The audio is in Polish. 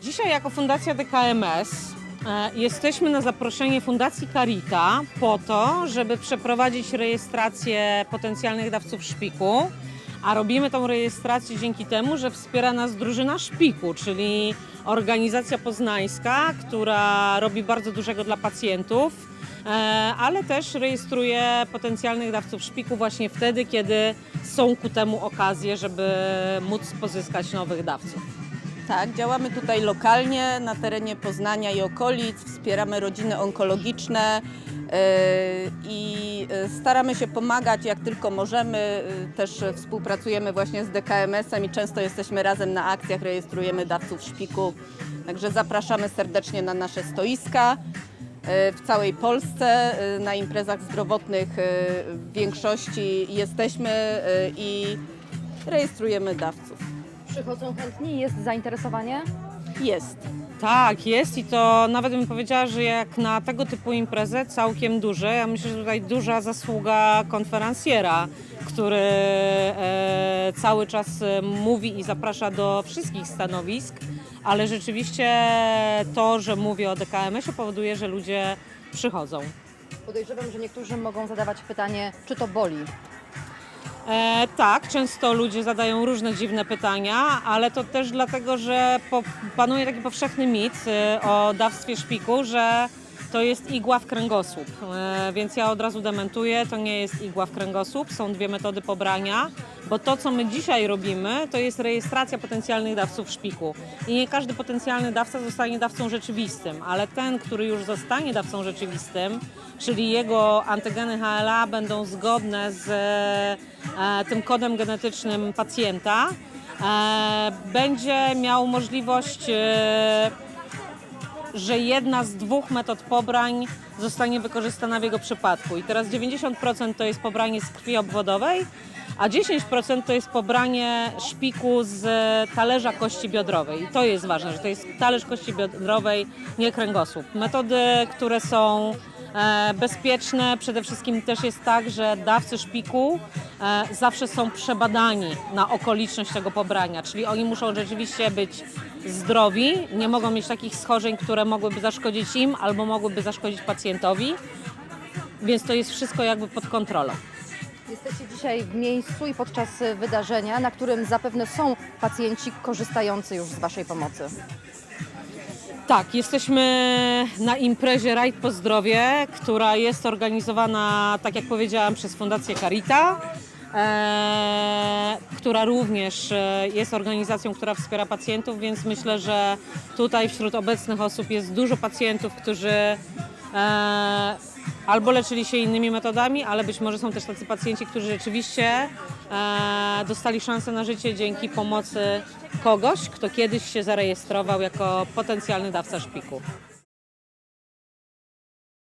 Dzisiaj jako Fundacja DKMS e, jesteśmy na zaproszenie Fundacji Carita po to, żeby przeprowadzić rejestrację potencjalnych dawców szpiku. A robimy tą rejestrację dzięki temu, że wspiera nas drużyna szpiku, czyli organizacja poznańska, która robi bardzo dużego dla pacjentów, e, ale też rejestruje potencjalnych dawców szpiku właśnie wtedy, kiedy są ku temu okazje, żeby móc pozyskać nowych dawców. Tak, działamy tutaj lokalnie na terenie Poznania i okolic, wspieramy rodziny onkologiczne yy, i yy, staramy się pomagać jak tylko możemy. Yy, Też współpracujemy właśnie z DKMS-em i często jesteśmy razem na akcjach, rejestrujemy dawców szpiku. Także zapraszamy serdecznie na nasze stoiska w całej Polsce. Na imprezach zdrowotnych w większości jesteśmy i rejestrujemy dawców. Przychodzą chętni, jest zainteresowanie? Jest. Tak, jest i to nawet bym powiedziała, że jak na tego typu imprezę całkiem duże. Ja myślę, że tutaj duża zasługa konferencjera, który e, cały czas e, mówi i zaprasza do wszystkich stanowisk, ale rzeczywiście to, że mówię o DKMS-ie powoduje, że ludzie przychodzą. Podejrzewam, że niektórzy mogą zadawać pytanie, czy to boli. E, tak, często ludzie zadają różne dziwne pytania, ale to też dlatego, że po, panuje taki powszechny mit e, o dawstwie szpiku, że to jest igła w kręgosłup. E, więc ja od razu dementuję, to nie jest igła w kręgosłup, są dwie metody pobrania, bo to, co my dzisiaj robimy, to jest rejestracja potencjalnych dawców szpiku. I nie każdy potencjalny dawca zostanie dawcą rzeczywistym, ale ten, który już zostanie dawcą rzeczywistym, czyli jego antygeny HLA będą zgodne z e, tym kodem genetycznym pacjenta, e, będzie miał możliwość, e, że jedna z dwóch metod pobrań zostanie wykorzystana w jego przypadku. I teraz 90% to jest pobranie z krwi obwodowej, a 10% to jest pobranie szpiku z talerza kości biodrowej. I to jest ważne, że to jest talerz kości biodrowej, nie kręgosłup. Metody, które są e, bezpieczne, przede wszystkim też jest tak, że dawcy szpiku zawsze są przebadani na okoliczność tego pobrania, czyli oni muszą rzeczywiście być zdrowi, nie mogą mieć takich schorzeń, które mogłyby zaszkodzić im albo mogłyby zaszkodzić pacjentowi, więc to jest wszystko jakby pod kontrolą. Jesteście dzisiaj w miejscu i podczas wydarzenia, na którym zapewne są pacjenci korzystający już z Waszej pomocy. Tak, jesteśmy na imprezie Rajd po zdrowie, która jest organizowana, tak jak powiedziałam, przez Fundację Carita, e, która również e, jest organizacją, która wspiera pacjentów, więc myślę, że tutaj wśród obecnych osób jest dużo pacjentów, którzy e, albo leczyli się innymi metodami, ale być może są też tacy pacjenci, którzy rzeczywiście e, dostali szansę na życie dzięki pomocy kogoś, kto kiedyś się zarejestrował jako potencjalny dawca szpiku.